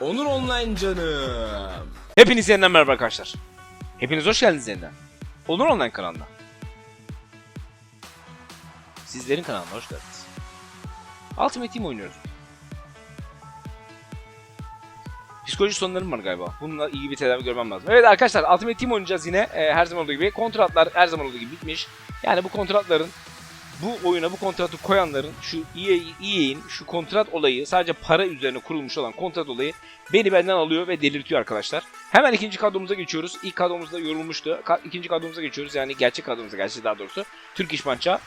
Onur Online canım. Hepiniz yeniden merhaba arkadaşlar. Hepiniz hoş geldiniz yeniden. Onur Online kanalına. Sizlerin kanalına hoş geldiniz. Ultimate Team oynuyoruz. Psikoloji sorunlarım var galiba. Bununla iyi bir tedavi görmem lazım. Evet arkadaşlar Ultimate Team oynayacağız yine. Ee, her zaman olduğu gibi. Kontratlar her zaman olduğu gibi bitmiş. Yani bu kontratların bu oyuna bu kontratı koyanların şu EA EA'in şu kontrat olayı sadece para üzerine kurulmuş olan kontrat olayı beni benden alıyor ve delirtiyor arkadaşlar. Hemen ikinci kadromuza geçiyoruz. İlk kadromuzda yorulmuştu. Ka- ikinci kadromuza geçiyoruz. Yani gerçek kadromuza gerçek daha doğrusu. Türk İş Mança.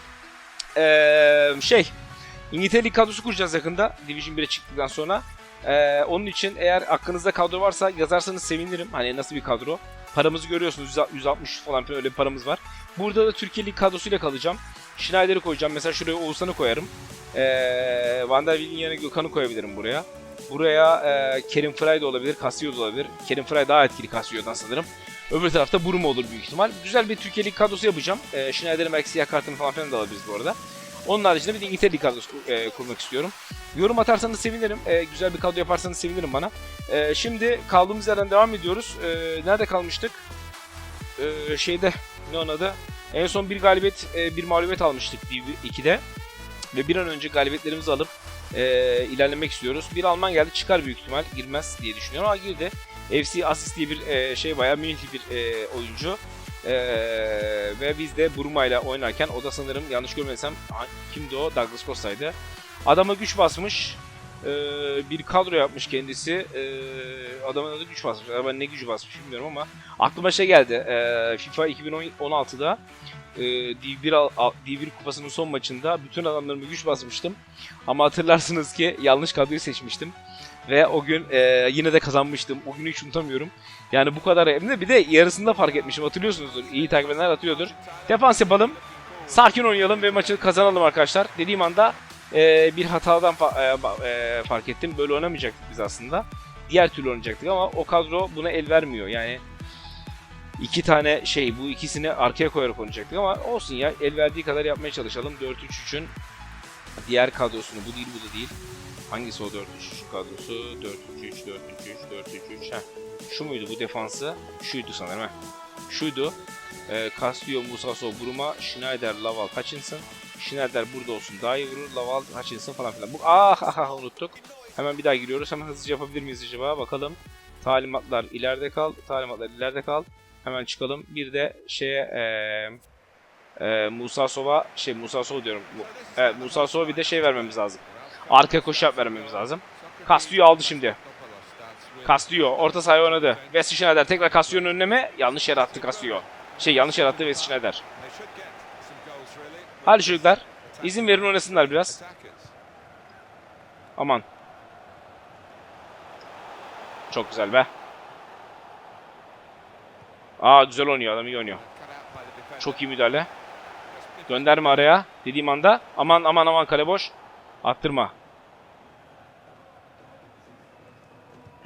Ee, şey İngiltere kadrosu kuracağız yakında. Division 1'e çıktıktan sonra. Ee, onun için eğer aklınızda kadro varsa yazarsanız sevinirim. Hani nasıl bir kadro. Paramızı görüyorsunuz. 100 160 falan öyle bir paramız var. Burada da Türkiye Lig kadrosuyla kalacağım. Schneider'i koyacağım. Mesela şuraya Oğuzhan'ı koyarım. Ee, Van der Wiel'in yerine Gökhan'ı koyabilirim buraya. Buraya e, Kerim Fry de olabilir, Casio da olabilir. Kerim Fry daha etkili Casio'dan sanırım. Öbür tarafta Buruma olur büyük ihtimal. Güzel bir Türkiye Lig kadrosu yapacağım. E, Schneider'in belki siyah kartını falan filan da alabiliriz bu arada. Onun haricinde bir de İngiltere Lig kadrosu e, kurmak istiyorum. Yorum atarsanız sevinirim. E, güzel bir kadro yaparsanız sevinirim bana. E, şimdi kaldığımız yerden devam ediyoruz. E, nerede kalmıştık? E, şeyde ne onun adı? En son bir galibiyet, e, bir mağlubiyet almıştık 2'de. Ve bir an önce galibiyetlerimizi alıp e, ilerlemek istiyoruz. Bir Alman geldi çıkar büyük ihtimal. Girmez diye düşünüyorum ama girdi. FC Assist diye bir e, şey bayağı Münihli bir e, oyuncu. E, ve biz de Buruma ile oynarken o da sanırım yanlış görmediysem kimdi o? Douglas Costa'ydı. Adama güç basmış. E, bir kadro yapmış kendisi. E, adamın adı güç basmış. Adama ne gücü basmış bilmiyorum ama aklıma şey geldi. E, FIFA 2016'da e, D1, al- al- D1 kupasının son maçında bütün adamlarımı güç basmıştım. Ama hatırlarsınız ki yanlış kadroyu seçmiştim. Ve o gün e, yine de kazanmıştım. O günü hiç unutamıyorum. Yani bu kadar hem bir de yarısında fark etmişim. Hatırlıyorsunuzdur. İyi takip edenler hatırlıyordur. Defans yapalım. Sakin oynayalım ve maçı kazanalım arkadaşlar. Dediğim anda e, bir hatadan fa- e, e, fark ettim. Böyle oynamayacaktık biz aslında. Diğer türlü oynayacaktık ama o kadro buna el vermiyor. Yani iki tane şey bu ikisini arkaya koyarak oynayacaktık ama olsun ya el verdiği kadar yapmaya çalışalım. 4-3-3'ün diğer kadrosunu bu değil bu da değil. Hangisi o 4-3-3 kadrosu? 4-3-3, 4-3-3, 4-3-3. Heh. Şu muydu bu defansı? Şuydu sanırım. Heh. Şuydu. Ee, Castillo, Musaso, Bruma, Schneider, Laval, Hutchinson. Schneider burada olsun daha iyi vurur. Laval, Hutchinson falan filan. Bu, ah, ah, ah unuttuk. Hemen bir daha giriyoruz. Hemen hızlıca yapabilir miyiz acaba? Bakalım. Talimatlar ileride kal. Talimatlar ileride kal. Hemen çıkalım. Bir de şeye eee eee Musa Sova şey Musa Sova diyorum. Evet Musa Sova bir de şey vermemiz lazım. Arka koşu yap vermemiz lazım. Castillo aldı şimdi. Castillo orta sahaya oynadı. Wesley Schneider tekrar Castillo'nun önüne mi? Yanlış yere attı Castillo. Şey yanlış yere attı Wesley Schneider. Hadi çocuklar. İzin verin oynasınlar biraz. Aman. Çok güzel be. Aa güzel oynuyor adam iyi oynuyor. Çok iyi müdahale. Gönderme araya dediğim anda. Aman aman aman kale boş. Attırma.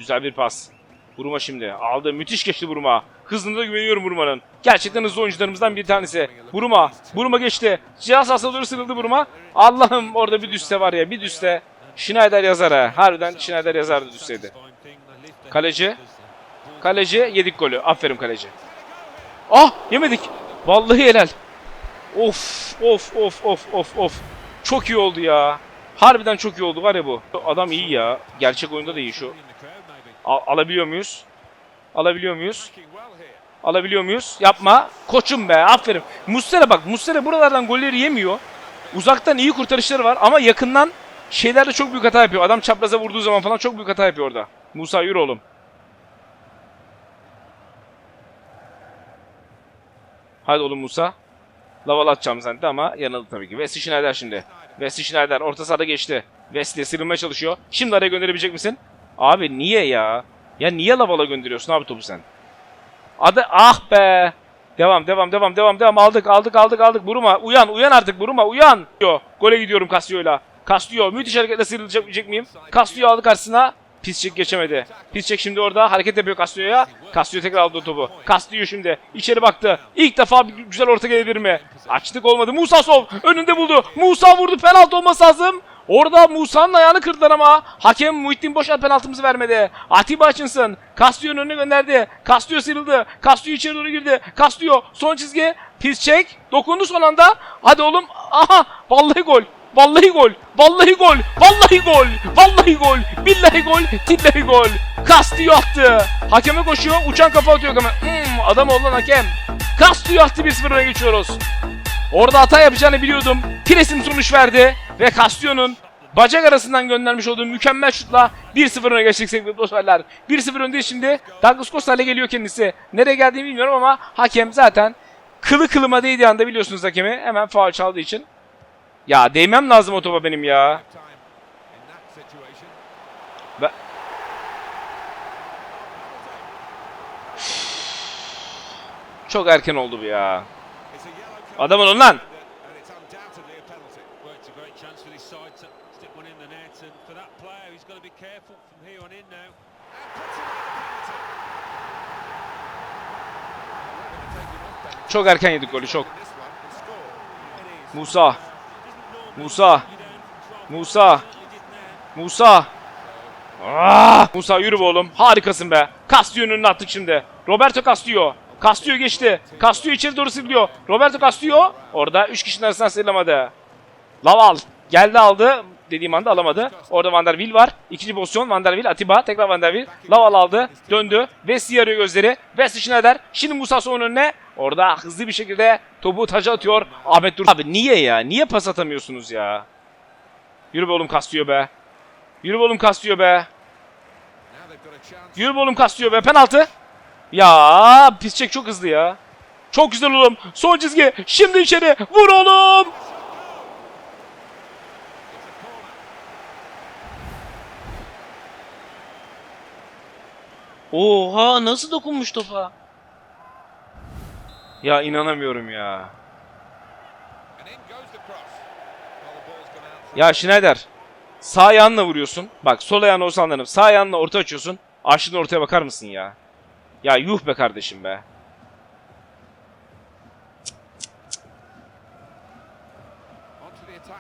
Güzel bir pas. Buruma şimdi. Aldı. Müthiş geçti Buruma. Hızına da güveniyorum Buruma'nın. Gerçekten hızlı oyuncularımızdan bir tanesi. Buruma. Buruma geçti. Cihaz sahasına doğru sıyrıldı Buruma. Allah'ım orada bir düşse var ya bir düşse. Schneider yazar ha. Harbiden Schneider yazardı düşseydi. Kaleci. Kaleci yedik golü. Aferin kaleci. Ah yemedik. Vallahi helal. Of of of of of of. Çok iyi oldu ya. Harbiden çok iyi oldu var ya bu. Adam iyi ya. Gerçek oyunda da iyi şu. Al- alabiliyor muyuz? Alabiliyor muyuz? Alabiliyor muyuz? Yapma. Koçum be. Aferin. Muslera bak. Muslera buralardan golleri yemiyor. Uzaktan iyi kurtarışları var ama yakından şeylerde çok büyük hata yapıyor. Adam çapraza vurduğu zaman falan çok büyük hata yapıyor orada. Musa yürü oğlum. Hadi oğlum Musa. Laval atacağım zannetti ama yanıldı tabii ki. Wesley Schneider şimdi. Wesley Schneider orta sahada geçti. Wesley sıyrılmaya çalışıyor. Şimdi araya gönderebilecek misin? Abi niye ya? Ya niye Laval'a gönderiyorsun abi topu sen? Adı ah be. Devam devam devam devam devam aldık aldık aldık aldık. Buruma uyan uyan artık Buruma uyan. Yo, Gole gidiyorum Castillo'yla. Castillo müthiş hareketle sıyrılabilecek miyim? Castillo aldı karşısına. Pisçik geçemedi. Pisçik şimdi orada hareket yapıyor Castillo'ya. Castillo tekrar aldı topu. Castillo şimdi içeri baktı. İlk defa bir güzel orta gelebilir mi? Açtık olmadı. Musa Sov önünde buldu. Musa vurdu. Penaltı olması lazım. Orada Musa'nın ayağını kırdılar ama hakem Muhittin Boşar penaltımızı vermedi. Atiba Hutchinson Castillo'nun önüne gönderdi. Castillo sıyrıldı. Castillo içeri doğru girdi. Castillo son çizgi. Pis çek. Dokundu son anda. Hadi oğlum. Aha vallahi gol. Vallahi gol. Vallahi gol. Vallahi gol. Vallahi gol. Billahi gol. Tillahi gol. Castillo attı. Hakeme koşuyor. Uçan kafa atıyor. Hmm, adam ol lan hakem. Castillo attı 1-0 öne geçiyoruz. Orada hata yapacağını biliyordum. Presim sonuç verdi ve Castillo'nun bacak arasından göndermiş olduğu mükemmel şutla 1-0 öne geçtik sevgili dostlar. 1-0 önde şimdi. Douglas Costa ile geliyor kendisi. Nereye geldiğini bilmiyorum ama hakem zaten kılı kılıma değdiği anda biliyorsunuz hakemi hemen faul çaldığı için. Ya değmem lazım o topa benim ya. Çok erken oldu bu ya. Adam olun lan. Çok erken yedik golü çok. Musa. Musa. Musa. Musa. Aa! Musa yürü be oğlum. Harikasın be. Castillo'nun önüne attık şimdi. Roberto Castillo. Castillo geçti. Castillo içeri doğru sıyrılıyor. Roberto Castillo orada 3 kişinin arasından sıyrılamadı. Laval geldi aldı. Dediğim anda alamadı. Orada Van der Wiel var. İkinci pozisyon Van der Wiel, Atiba, tekrar Van der Wiel. Laval aldı, döndü. Wesley arıyor gözleri. Wesley Schneider. Şimdi Musa Soğ'un önüne. Orada hızlı bir şekilde topu taca atıyor. Ahmet Dur. Abi niye ya? Niye pas atamıyorsunuz ya? Yürü be oğlum Castillo be. Yürü be oğlum Castillo be. Yürü be oğlum Castillo be. Penaltı. Ya pisçek çok hızlı ya. Çok güzel oğlum. Son çizgi. Şimdi içeri. Vur oğlum. Oha nasıl dokunmuş topa? Ya inanamıyorum ya. Ya Schneider. Sağ ayağınla vuruyorsun. Bak sol ayağını olsa anlarım. Sağ ayağınla orta açıyorsun. Açtığın ortaya bakar mısın ya? Ya yuh be kardeşim be.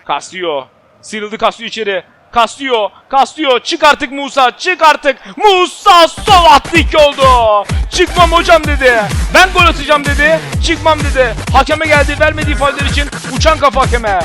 Castillo. Sıyrıldı Castillo içeri. Castillo. Castillo. Çık artık Musa. Çık artık. Musa sol attı oldu. Çıkmam hocam dedi. Ben gol atacağım dedi. Çıkmam dedi. Hakeme geldi. Vermediği fauller için uçan kafa hakeme.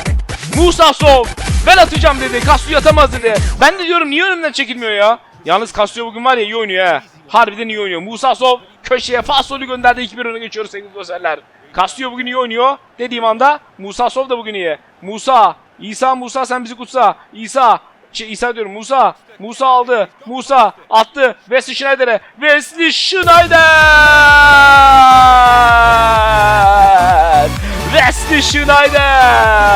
Musa Sov. Ben atacağım dedi. Castillo atamaz dedi. Ben de diyorum niye önümden çekilmiyor ya? Yalnız Castillo bugün var ya iyi oynuyor ha. Harbiden iyi oynuyor. Musa Sov köşeye fasolü gönderdi. 2-1 öne geçiyoruz sevgili dostlar. Castillo bugün iyi oynuyor. Dediğim anda Musa Sov da bugün iyi. Musa, İsa Musa sen bizi kutsa. İsa, şey, İsa diyorum Musa. Musa aldı. Musa attı. Wesley Schneider'e. Wesley Schneider! Wesley Schneider!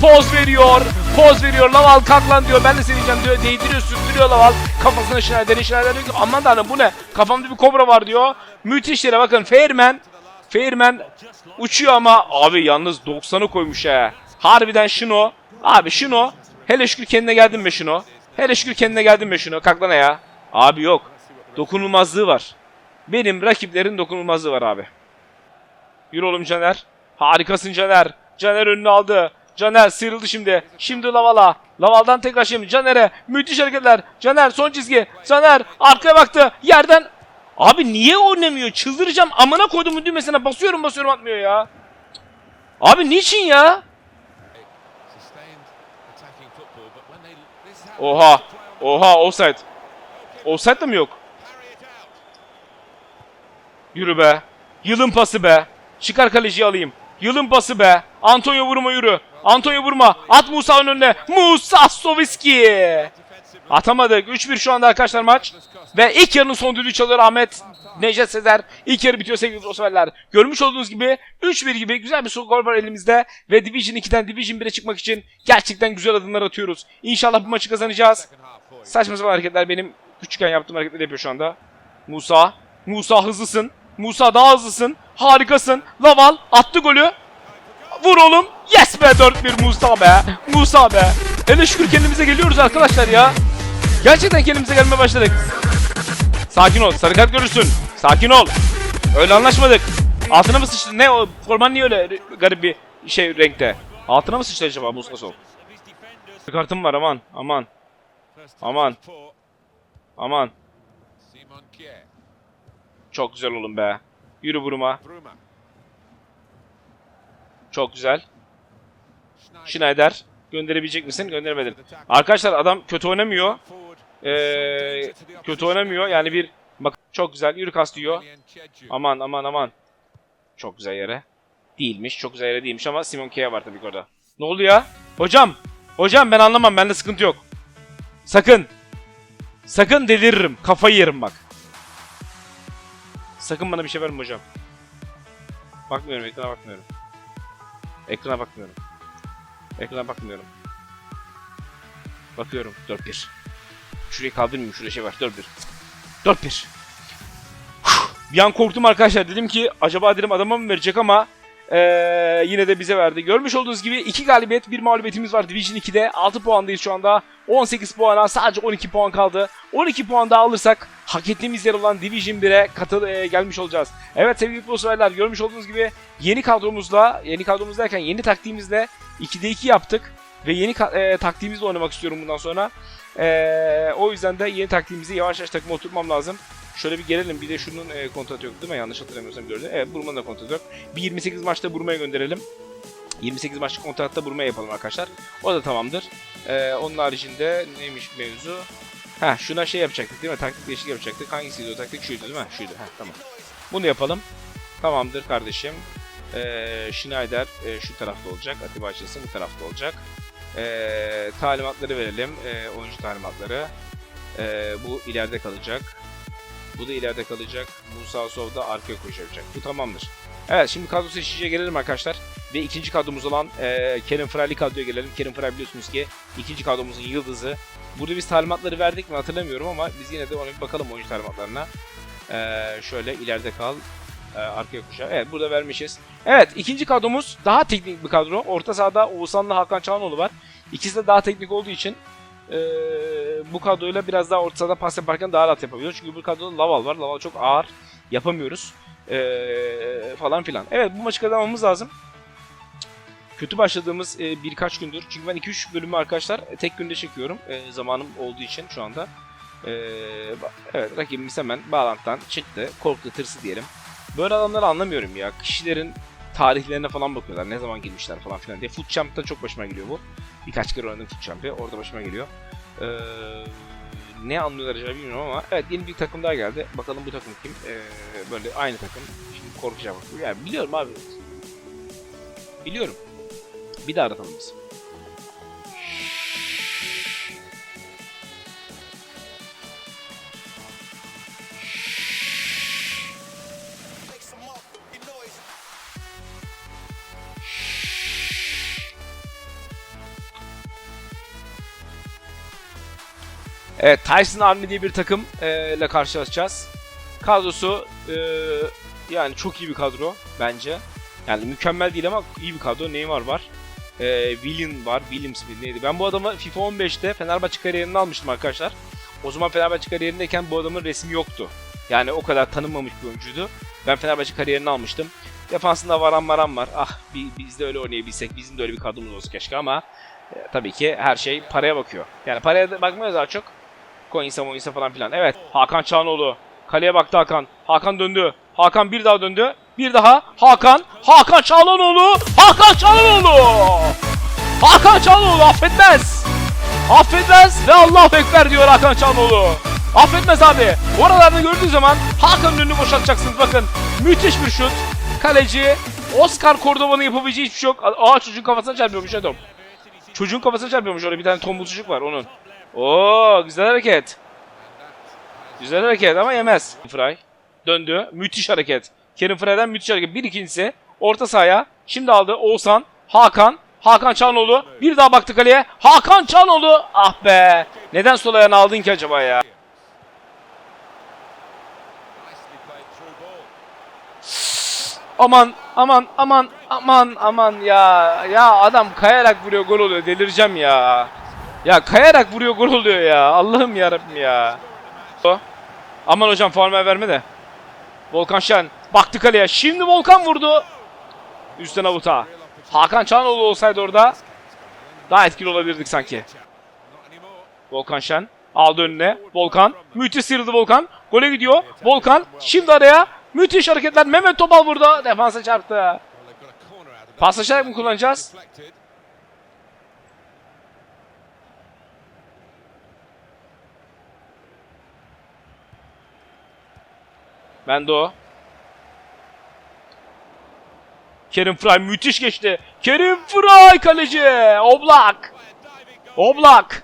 Poz veriyor. Poz veriyor. Laval kalk lan diyor. Ben de seveceğim diyor. Değdiriyor, sürttürüyor Laval. Kafasına Schneider'in. Schneider diyor ki aman tanrım bu ne? Kafamda bir kobra var diyor. Müthiş yere bakın. Fairman. Fairman uçuyor ama abi yalnız 90'ı koymuş ha. Harbiden şunu. Abi şunu. Hele şükür kendine geldin be şunu. Hele şükür kendine geldin be şunu. Kalk lan ya. Abi yok. Dokunulmazlığı var. Benim rakiplerin dokunulmazlığı var abi. Yürü oğlum Caner. Harikasın Caner. Caner önünü aldı. Caner sıyrıldı şimdi. Şimdi Laval'a. Laval'dan tekrar şimdi Caner'e. Müthiş hareketler. Caner son çizgi. Caner arkaya baktı. Yerden. Abi niye oynamıyor? Çıldıracağım. Amına koydum düğmesine basıyorum basıyorum atmıyor ya. Abi niçin ya? Oha. Oha offside. Offside de mi yok? Yürü be. Yılın pası be. Çıkar kaleciyi alayım. Yılın pası be. Antonio vurma yürü. Antonio vurma. At Musa'nın önüne. Musa Soviski. Atamadık. 3-1 şu anda arkadaşlar maç. Ve ilk yarının son düdüğü çalıyor Ahmet Necdet Sezer. İlk yarı bitiyor sevgili dostlar. Görmüş olduğunuz gibi 3-1 gibi güzel bir skor var elimizde. Ve Division 2'den Division 1'e çıkmak için gerçekten güzel adımlar atıyoruz. İnşallah bu maçı kazanacağız. Saçma sapan hareketler benim küçükken yaptığım hareketleri yapıyor şu anda. Musa. Musa hızlısın. Musa daha hızlısın. Harikasın. Laval attı golü. Vur oğlum. Yes be 4-1 Musa be. Musa be. Hele şükür kendimize geliyoruz arkadaşlar ya. Gerçekten kendimize gelmeye başladık. Sakin ol. Sarı kart görürsün. Sakin ol. Öyle anlaşmadık. Altına mı sıçtı? Ne o? Forman niye öyle garip bir şey renkte? Altına mı sıçtı acaba Muska Sol? Bir kartım var aman aman Aman. aman. Çok güzel oğlum be. Yürü buruma. Çok güzel. Schneider. Gönderebilecek misin? Gönderemedin. Arkadaşlar adam kötü oynamıyor. Ee, kötü oynamıyor. Yani bir bak çok güzel. Yürü kas diyor. Aman aman aman. Çok güzel yere. Değilmiş. Çok güzel yere değilmiş ama Simon Kea var tabii ki orada. Ne oldu ya? Hocam. Hocam ben anlamam. Bende sıkıntı yok. Sakın. Sakın deliririm. Kafayı yerim bak. Sakın bana bir şey verme hocam. Bakmıyorum. Ekrana bakmıyorum. Ekrana bakmıyorum. Ekrana bakmıyorum. Bakıyorum. 4-1. Şurayı kaldırmayayım. Şurada şey var. 4-1. 4-1. Bir an korktum arkadaşlar. Dedim ki acaba dedim adama mı verecek ama eee, yine de bize verdi. Görmüş olduğunuz gibi 2 galibiyet 1 mağlubiyetimiz var Division 2'de. 6 puandayız şu anda. 18 puana sadece 12 puan kaldı. 12 puan daha alırsak hak ettiğimiz yer olan Division 1'e katıl eee, gelmiş olacağız. Evet sevgili futbolcular görmüş olduğunuz gibi yeni kadromuzla, yeni kadromuz derken yeni taktiğimizle 2'de 2 yaptık. Ve yeni eee, taktiğimizle oynamak istiyorum bundan sonra. Eee, o yüzden de yeni taktiğimizi yavaş yavaş takıma oturtmam lazım. Şöyle bir gelelim. Bir de şunun e, kontratı yok değil mi? Yanlış hatırlamıyorsam gördüm. Evet Burma'nın da kontratı yok. Bir 28 maçta Burma'ya gönderelim. 28 maçlık kontratta Burma'ya yapalım arkadaşlar. O da tamamdır. Ee, onun haricinde neymiş mevzu? Ha şuna şey yapacaktık değil mi? Taktik değişiklik yapacaktık. Hangisiydi o taktik? Şuydu değil mi? Şuydu. Ha tamam. Bunu yapalım. Tamamdır kardeşim. Ee, Schneider e, şu tarafta olacak. Atiba açılsın bu tarafta olacak. Ee, talimatları verelim. Ee, oyuncu talimatları. Ee, bu ileride kalacak. Bu da ileride kalacak. Musa Sov da arkaya koşacak. Bu tamamdır. Evet şimdi kadro seçiciye gelelim arkadaşlar. Ve ikinci kadromuz olan e, Kerim Frey'li kadroya gelelim. Kerim Frey biliyorsunuz ki ikinci kadromuzun yıldızı. Burada biz talimatları verdik mi hatırlamıyorum ama biz yine de ona bir bakalım oyuncu talimatlarına. E, şöyle ileride kal. E, arkaya koşa. Evet burada vermişiz. Evet ikinci kadromuz daha teknik bir kadro. Orta sahada Oğuzhan'la Hakan Çağanoğlu var. İkisi de daha teknik olduğu için e, bu kadroyla biraz daha orta sahada pas yaparken daha rahat yapabiliyoruz. Çünkü bu kadroda Laval var. Laval çok ağır. Yapamıyoruz. E, falan filan. Evet bu maçı kazanmamız lazım. Kötü başladığımız e, birkaç gündür. Çünkü ben 2-3 bölümü arkadaşlar e, tek günde çekiyorum. E, zamanım olduğu için şu anda. E, ba- evet rakibimiz hemen bağlantıdan çıktı. Korktu tırsı diyelim. Böyle adamları anlamıyorum ya. Kişilerin tarihlerine falan bakıyorlar. Ne zaman girmişler falan filan diye. Foot Champ'ta çok başıma geliyor bu. Birkaç kere oynadım Foot Champ'i. Orada başıma geliyor. Ee, ne anlıyorlar acaba bilmiyorum ama evet yeni bir takım daha geldi. Bakalım bu takım kim? Ee, böyle aynı takım. Şimdi korkacağım. Yani biliyorum abi. Biliyorum. Bir daha aratalım biz. Evet Tyson Army diye bir takım e, ile karşılaşacağız. Kadrosu e, yani çok iyi bir kadro bence. Yani mükemmel değil ama iyi bir kadro. Neymar var. E, William var. Williams mi neydi? Ben bu adamı FIFA 15'te Fenerbahçe kariyerinde almıştım arkadaşlar. O zaman Fenerbahçe kariyerindeyken bu adamın resmi yoktu. Yani o kadar tanınmamış bir oyuncuydu. Ben Fenerbahçe kariyerini almıştım. Defansında varan varan var. Ah bi- biz de öyle oynayabilsek. Bizim de öyle bir kadromuz olsa keşke ama e, tabii ki her şey paraya bakıyor. Yani paraya bakmıyoruz daha çok. Coins'e Moins'e falan filan. Evet Hakan Çağanoğlu. Kaleye baktı Hakan. Hakan döndü. Hakan bir daha döndü. Bir daha Hakan. Hakan Çağanoğlu. Hakan Çağanoğlu. Hakan Çağanoğlu affetmez. Affetmez ve Allahu Ekber diyor Hakan Çağanoğlu. Affetmez abi. Oralarda gördüğü zaman Hakan'ın önünü boşaltacaksınız. Bakın müthiş bir şut. Kaleci Oscar Cordova'nın yapabileceği hiçbir şey yok. Aa çocuğun kafasına çarpıyormuş Edom. Çocuğun kafasına çarpıyormuş orada bir tane tombul çocuk var onun. Oo güzel hareket. Güzel hareket ama yemez. Fry döndü. Müthiş hareket. Kerim Frey'den müthiş hareket. Bir ikincisi orta sahaya. Şimdi aldı Oğuzhan, Hakan, Hakan Çanoğlu. Bir daha baktı kaleye. Hakan Çanoğlu. Ah be. Neden sol ayağını aldın ki acaba ya? Aman aman aman aman aman ya. Ya adam kayarak vuruyor gol oluyor. Delireceğim ya. Ya kayarak vuruyor gol oluyor ya. Allah'ım yarabbim ya. Aman hocam forma verme de. Volkan Şen baktı kaleye. Şimdi Volkan vurdu. Üstten avuta. Hakan Çanoğlu olsaydı orada daha etkili olabilirdik sanki. Volkan Şen aldı önüne. Volkan müthiş sıyrıldı Volkan. Gole gidiyor. Volkan şimdi araya müthiş hareketler. Mehmet Topal burada. Defansa çarptı. Paslaşarak mı kullanacağız? Ben de o. Kerim Fry müthiş geçti. Kerim Fry kaleci. Oblak. Oblak.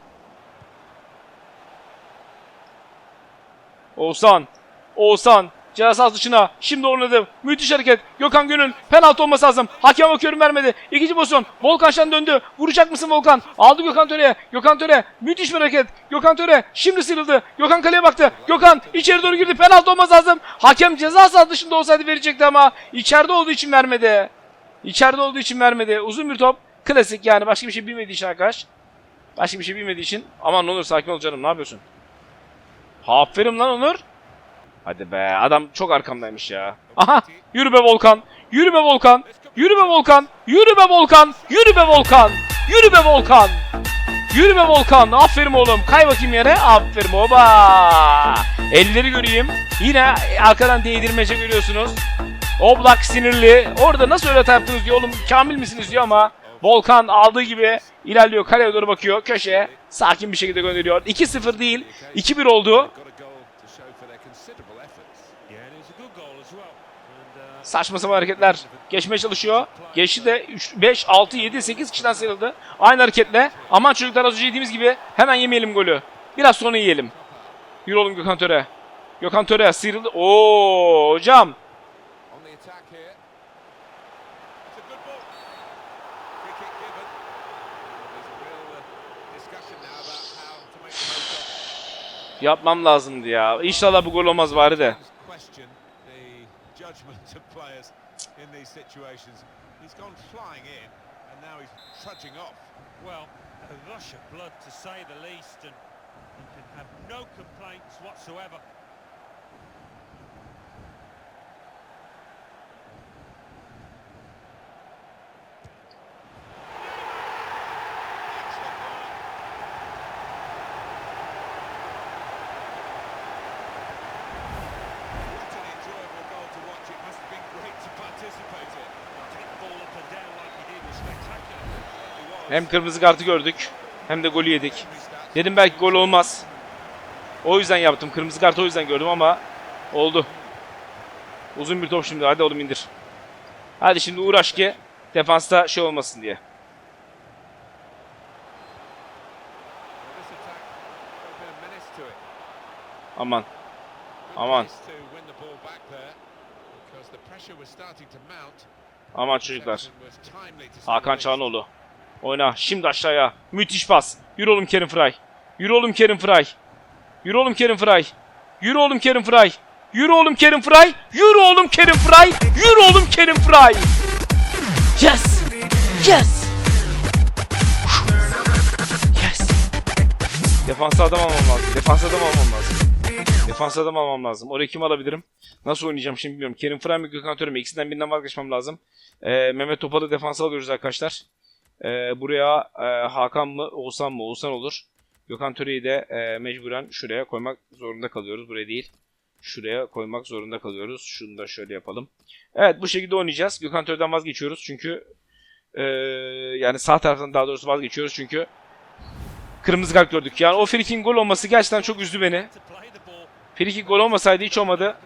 Oğuzhan. Oğuzhan. Ceza dışına. Şimdi oynadı. Müthiş hareket. Gökhan Gönül. Penaltı olması lazım. Hakem bakıyorum vermedi. İkinci pozisyon. Volkan Şen döndü. Vuracak mısın Volkan? Aldı Gökhan Töre. Gökhan Töre. Müthiş bir hareket. Gökhan Töre. Şimdi sıyrıldı. Gökhan kaleye baktı. Gökhan içeri doğru girdi. Penaltı olması lazım. Hakem ceza sahası dışında olsaydı verecekti ama içeride olduğu için vermedi. İçeride olduğu için vermedi. Uzun bir top. Klasik yani. Başka bir şey bilmediği için arkadaş. Başka bir şey bilmediği için. Aman Onur sakin ol canım. Ne yapıyorsun? Aferin lan Onur. Hadi be. Adam çok arkamdaymış ya. Aha. Yürü be Volkan. Yürü be Volkan. Yürü be Volkan. Yürü be Volkan. Yürü be Volkan. Yürü be Volkan. Yürü be Volkan. Aferin oğlum. Kay bakayım yere. Aferin oba. Elleri göreyim. Yine arkadan değdirmece görüyorsunuz. Oblak sinirli. Orada nasıl öyle yaptınız diyor. Oğlum kamil misiniz diyor ama Volkan aldığı gibi ilerliyor. Kaleye doğru bakıyor. Köşeye. Sakin bir şekilde gönderiyor. 2-0 değil. 2-1 oldu. Saçma sapan hareketler. Geçmeye çalışıyor. Geçti de 3, 5, 6, 7, 8 kişiden sıyrıldı. Aynı hareketle. Aman çocuklar az önce yediğimiz gibi hemen yemeyelim golü. Biraz sonra yiyelim. Yürü oğlum Gökhan Töre. Gökhan Töre sıyrıldı. Oo hocam. Yapmam lazımdı ya. İnşallah bu gol olmaz bari de. Judgment of players in these situations. He's gone flying in, and now he's trudging off. well, a rush of blood to say the least, and you can have no complaints whatsoever. Hem kırmızı kartı gördük. Hem de golü yedik. Dedim belki gol olmaz. O yüzden yaptım. Kırmızı kartı o yüzden gördüm ama oldu. Uzun bir top şimdi. Hadi oğlum indir. Hadi şimdi uğraş ki defansta şey olmasın diye. Aman. Aman. Aman çocuklar. Hakan. Çağanoğlu. Oyna. Şimdi aşağıya. Müthiş pas. Yürü oğlum Kerim Fry. Yürü oğlum Kerim Fry. Yürü oğlum Kerim Fry. Yürü oğlum Kerim Fry. Yürü oğlum Kerim Fry. Yürü oğlum Kerim Fry. Yürü oğlum Kerim Fry. Yes. Yes. Yes. Defansa adam almam lazım. Defansa adam almam lazım. Defansa adam almam lazım. Orayı kim alabilirim? Nasıl oynayacağım şimdi bilmiyorum. Kerim Fry mi Gökhan Töre mi? İkisinden birinden vazgeçmem lazım. Ee, Mehmet Topal'ı defansa alıyoruz arkadaşlar. Ee, buraya e, Hakan mı Oğuzhan mı? Oğuzhan olur. Gökhan Töre'yi de e, mecburen şuraya koymak zorunda kalıyoruz. Buraya değil. Şuraya koymak zorunda kalıyoruz. Şunu da şöyle yapalım. Evet bu şekilde oynayacağız. Gökhan Töre'den vazgeçiyoruz çünkü e, yani sağ taraftan daha doğrusu vazgeçiyoruz çünkü kırmızı kart gördük. Yani o frikik'in gol olması gerçekten çok üzdü beni. Frikik gol olmasaydı hiç olmadı.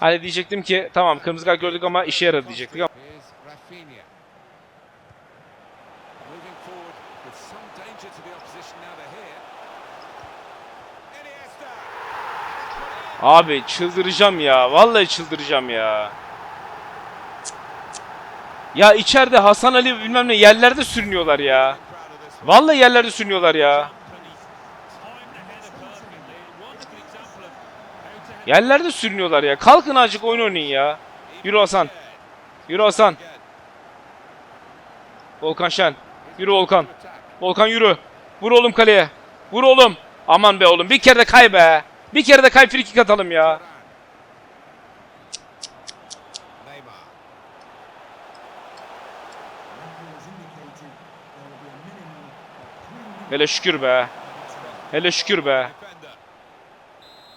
Hani diyecektim ki tamam kırmızı kart gördük ama işe yaradı diyecektik ama Abi çıldıracağım ya. Vallahi çıldıracağım ya. Ya içeride Hasan Ali bilmem ne yerlerde sürünüyorlar ya. Vallahi yerlerde sürünüyorlar ya. Yerlerde sürünüyorlar ya. Kalkın azıcık oyun oynayın ya. Yürü Hasan. Yürü Hasan. Volkan Şen. Yürü Volkan. Volkan yürü. Vur oğlum kaleye. Vur oğlum. Aman be oğlum bir kere de kay be. Bir kere de kay free kick atalım ya. Hele şükür be. Hele şükür be. Defender.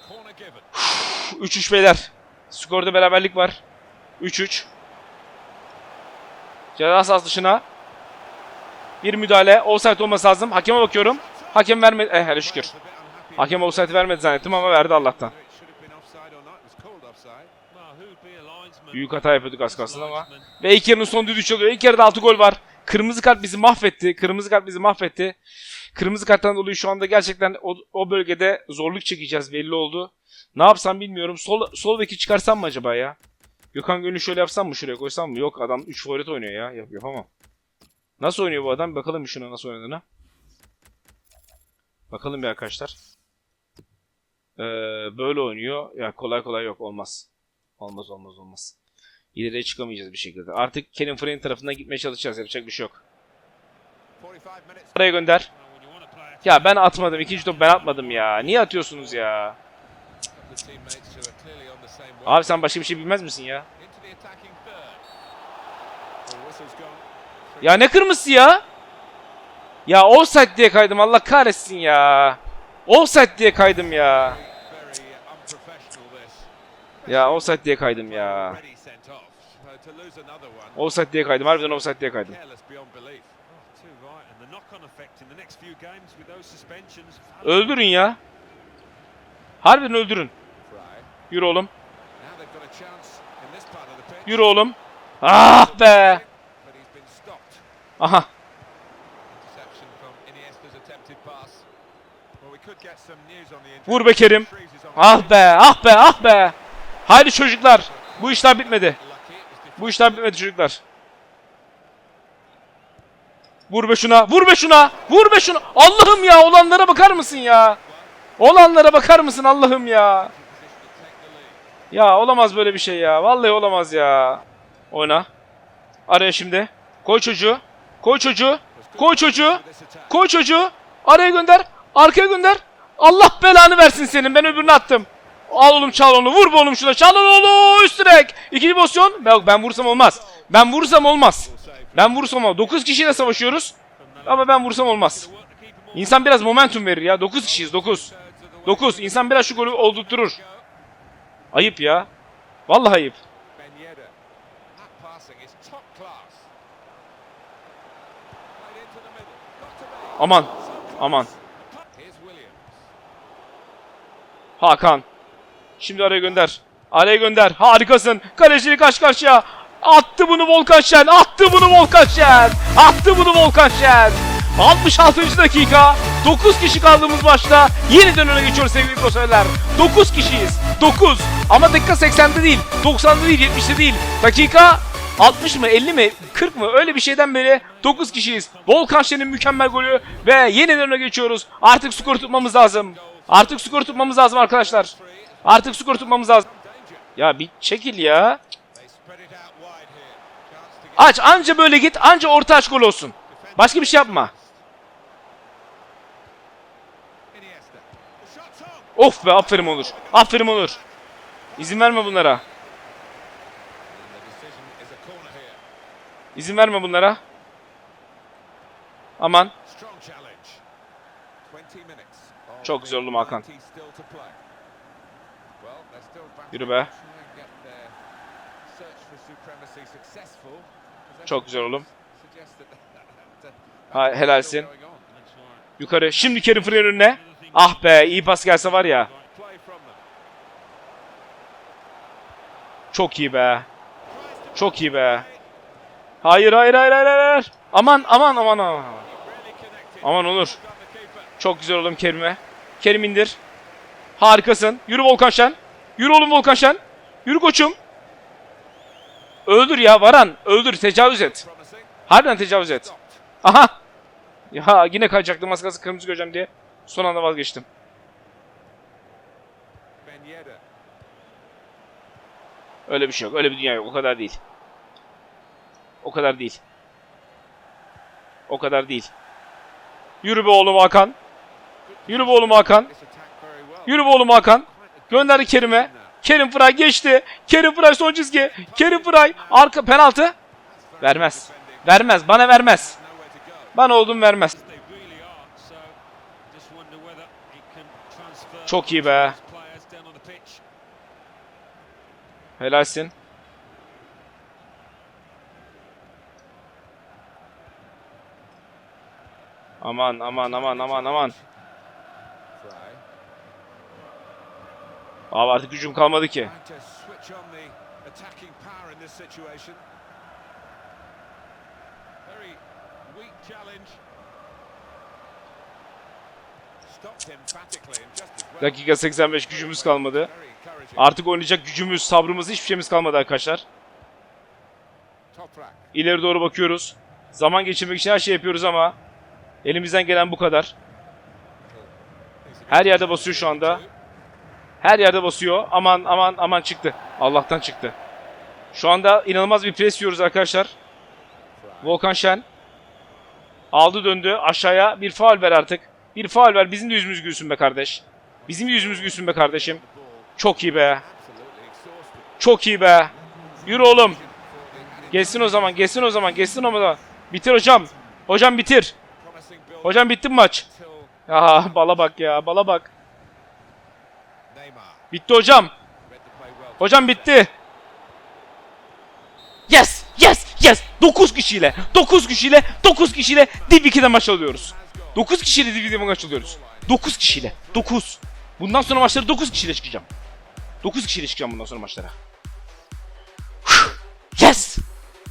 Corner given. 3-3 beyler. Skorda beraberlik var. 3-3. Ceza sahası dışına. Bir müdahale. Offside olması lazım. Hakeme bakıyorum. Hakem vermedi. Eh hele şükür. Hakem offside vermedi zannettim ama verdi Allah'tan. Büyük hata yapıyorduk az kalsın ama. Ve ilk yarının son düdüğü çalıyor. İlk yarıda 6 gol var. Kırmızı kart bizi mahvetti. Kırmızı kart bizi mahvetti. Kırmızı karttan dolayı şu anda gerçekten o, o bölgede zorluk çekeceğiz belli oldu. Ne yapsam bilmiyorum. Sol, sol beki çıkarsam mı acaba ya? Gökhan Gönül şöyle yapsam mı şuraya koysam mı? Yok adam 3 forvet oynuyor ya. Yap, yapamam. Nasıl oynuyor bu adam? Bakalım şuna nasıl oynadığına. Bakalım bir arkadaşlar. Ee, böyle oynuyor. Ya kolay kolay yok olmaz. Olmaz olmaz olmaz. İleriye çıkamayacağız bir şekilde. Artık Kerim Frey'in tarafından gitmeye çalışacağız. Yapacak bir şey yok. 45 minutes. Araya gönder. Ya ben atmadım. İkinci top ben atmadım ya. Niye atıyorsunuz ya? Abi sen başka bir şey bilmez misin ya? Ya ne kırmızısı ya? Ya offside diye kaydım. Allah kahretsin ya. Offside diye kaydım ya. Ya offside diye kaydım ya. Offside diye kaydım. Harbiden offside diye kaydım. Öldürün ya. Harbiden öldürün. Yürü oğlum. Yürü oğlum. Ah be. Aha. Vur be Kerim. Ah be. Ah be. Ah be. Haydi çocuklar. Bu işler bitmedi. Bu işler bitmedi çocuklar. Vur be şuna. Vur be şuna. Vur be şuna. Allah'ım ya. Olanlara bakar mısın ya? Olanlara bakar mısın Allah'ım ya? Ya olamaz böyle bir şey ya. Vallahi olamaz ya. Oyna. Araya şimdi. Koy çocuğu. Koy çocuğu. Koy çocuğu. Koy çocuğu. Araya gönder. Arkaya gönder. Allah belanı versin senin. Ben öbürünü attım. Al oğlum çal onu. Vur be oğlum şuna. Çal onu oğlum. Üst direk. İkinci pozisyon. Yok ben vursam olmaz. Ben vursam olmaz. Ben vursam olmaz. 9 kişiyle savaşıyoruz. Ama ben vursam olmaz. İnsan biraz momentum verir ya. 9 kişiyiz 9. 9. İnsan biraz şu golü oldurtturur. Ayıp ya. Vallahi ayıp. Ben Yedder. Hakan. Şimdi araya gönder. Araya gönder. Harikasın. Kaleciyle karşı karşıya. Attı bunu Volkan Şen. Attı bunu Volkan Şen. Attı bunu Volkan Şen. 66. dakika. 9 kişi kaldığımız maçta yeniden öne geçiyoruz sevgili profesörler. 9 kişiyiz. 9. Ama dakika 80'de değil. 90'da değil. 70'de değil. Dakika 60 mı 50 mi 40 mı öyle bir şeyden beri 9 kişiyiz. Volkan Şen'in mükemmel golü ve yeniden öne geçiyoruz. Artık skor tutmamız lazım. Artık skor tutmamız lazım arkadaşlar. Artık skor tutmamız lazım. Ya bir çekil ya. Aç anca böyle git anca orta aç gol olsun. Başka bir şey yapma. Of be aferin olur. Aferin olur. İzin verme bunlara. İzin verme bunlara. Aman. Strong challenge. 20 minutes. of Çok güzel oğlum Hakan. 90 still to play. Well, they're still back Yürü be. Çok güzel oğlum. Ha, helalsin. Yukarı. Şimdi Kerim Frey'in önüne. Ah be iyi pas gelse var ya. Çok iyi be. Çok iyi be. Hayır hayır hayır hayır hayır. Aman aman aman aman. Aman olur. Çok güzel oğlum Kerim'e. Kerim indir. Harikasın. Yürü Volkan Şen. Yürü oğlum Volkan Şen. Yürü koçum. Öldür ya Varan. Öldür. Tecavüz et. Harbiden tecavüz et. Aha. Ya yine kayacaktım az kırmızı göreceğim diye. Son anda vazgeçtim. Öyle bir şey yok. Öyle bir dünya yok. O kadar değil. O kadar değil. O kadar değil. Yürü be oğlum Hakan. Yürü be oğlum Hakan. Yürü be oğlum Hakan. Gönderdi Kerim'e. Kerim Fıray geçti. Kerim Fıray son çizgi. Kerim Fıray arka penaltı. Vermez. Vermez. Bana vermez. Bana oldum vermez. Çok iyi be. Helalsin. Aman aman aman aman aman. Fry. Abi artık gücüm kalmadı ki. Dakika 85 gücümüz kalmadı. Artık oynayacak gücümüz, sabrımız, hiçbir şeyimiz kalmadı arkadaşlar. İleri doğru bakıyoruz. Zaman geçirmek için her şey yapıyoruz ama elimizden gelen bu kadar. Her yerde basıyor şu anda. Her yerde basıyor. Aman aman aman çıktı. Allah'tan çıktı. Şu anda inanılmaz bir pres yiyoruz arkadaşlar. Volkan Şen. Aldı döndü. Aşağıya bir faul ver artık. Bir faul ver. Bizim de yüzümüz gülsün be kardeş. Bizim yüzümüz gülsün be kardeşim. Çok iyi be. Çok iyi be. Yürü oğlum. Geçsin o zaman. Geçsin o zaman. Geçsin o zaman. Bitir hocam. Hocam bitir. Hocam bitti mi maç? Ya bala bak ya. Bala bak. Bitti hocam. Hocam bitti. Yes! Yes! Yes! 9 kişiyle, 9 kişiyle, 9 kişiyle Div 2'de maç alıyoruz. 9 kişiyle Div 2'de maç alıyoruz. 9 kişiyle. 9. Bundan sonra maçları 9 kişiyle çıkacağım. 9 kişiyle çıkacağım bundan sonra maçlara. Yes!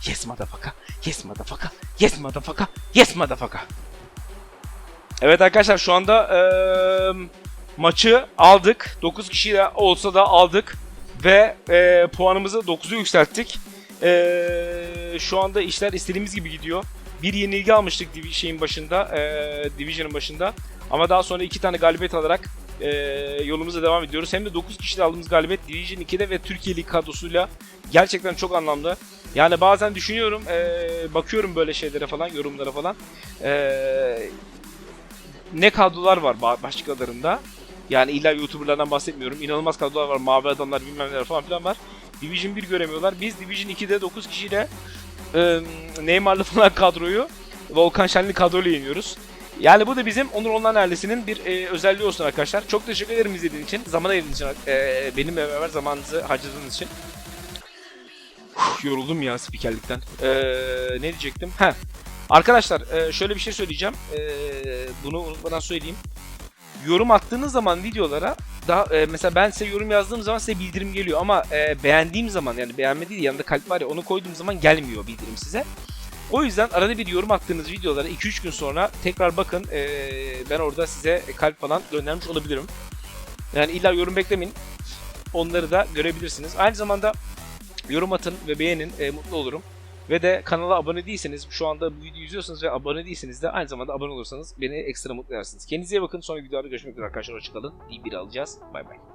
Yes motherfucker. Yes motherfucker. Yes motherfucker. Yes motherfucker. Evet arkadaşlar şu anda eee, maçı aldık. 9 kişiyle olsa da aldık. Ve eee, puanımızı 9'u yükselttik. Eee, şu anda işler istediğimiz gibi gidiyor. Bir yenilgi almıştık şeyin başında, eee Division'ın başında. Ama daha sonra iki tane galibiyet alarak eee, yolumuza devam ediyoruz. Hem de 9 kişiyle aldığımız galibiyet Division 2'de ve Türkiye Lig kadrosuyla gerçekten çok anlamlı. Yani bazen düşünüyorum, eee, bakıyorum böyle şeylere falan, yorumlara falan. Eee, ne kadrolar var ba- başkalarında. Yani illa YouTuber'lardan bahsetmiyorum. İnanılmaz kadrolar var. Mavi adamlar bilmem neler falan filan var. Division 1 göremiyorlar. Biz Division 2'de 9 kişiyle e, Neymar'lı falan kadroyu Volkan Şenli kadroyla yeniyoruz. Yani bu da bizim Onur Online ailesinin bir e, özelliği olsun arkadaşlar. Çok teşekkür ederim izlediğiniz için. Zaman ayırdığınız için, e, benimle beraber zamanınızı harcadığınız için. Uf, yoruldum ya spikerlikten. E, ne diyecektim? Heh. Arkadaşlar e, şöyle bir şey söyleyeceğim. E, bunu unutmadan söyleyeyim. Yorum attığınız zaman videolara daha e, mesela ben size yorum yazdığım zaman size bildirim geliyor ama e, beğendiğim zaman yani beğenme değil yanında kalp var ya onu koyduğum zaman gelmiyor bildirim size. O yüzden arada bir yorum attığınız videolara 2-3 gün sonra tekrar bakın e, ben orada size kalp falan göndermiş olabilirim. Yani illa yorum beklemeyin. Onları da görebilirsiniz. Aynı zamanda yorum atın ve beğenin e, mutlu olurum. Ve de kanala abone değilseniz, şu anda bu videoyu izliyorsanız ve abone değilseniz de aynı zamanda abone olursanız beni ekstra mutlu edersiniz. Kendinize iyi bakın. Sonraki videoda görüşmek üzere arkadaşlar. Hoşçakalın. İyi bir alacağız. Bay bay.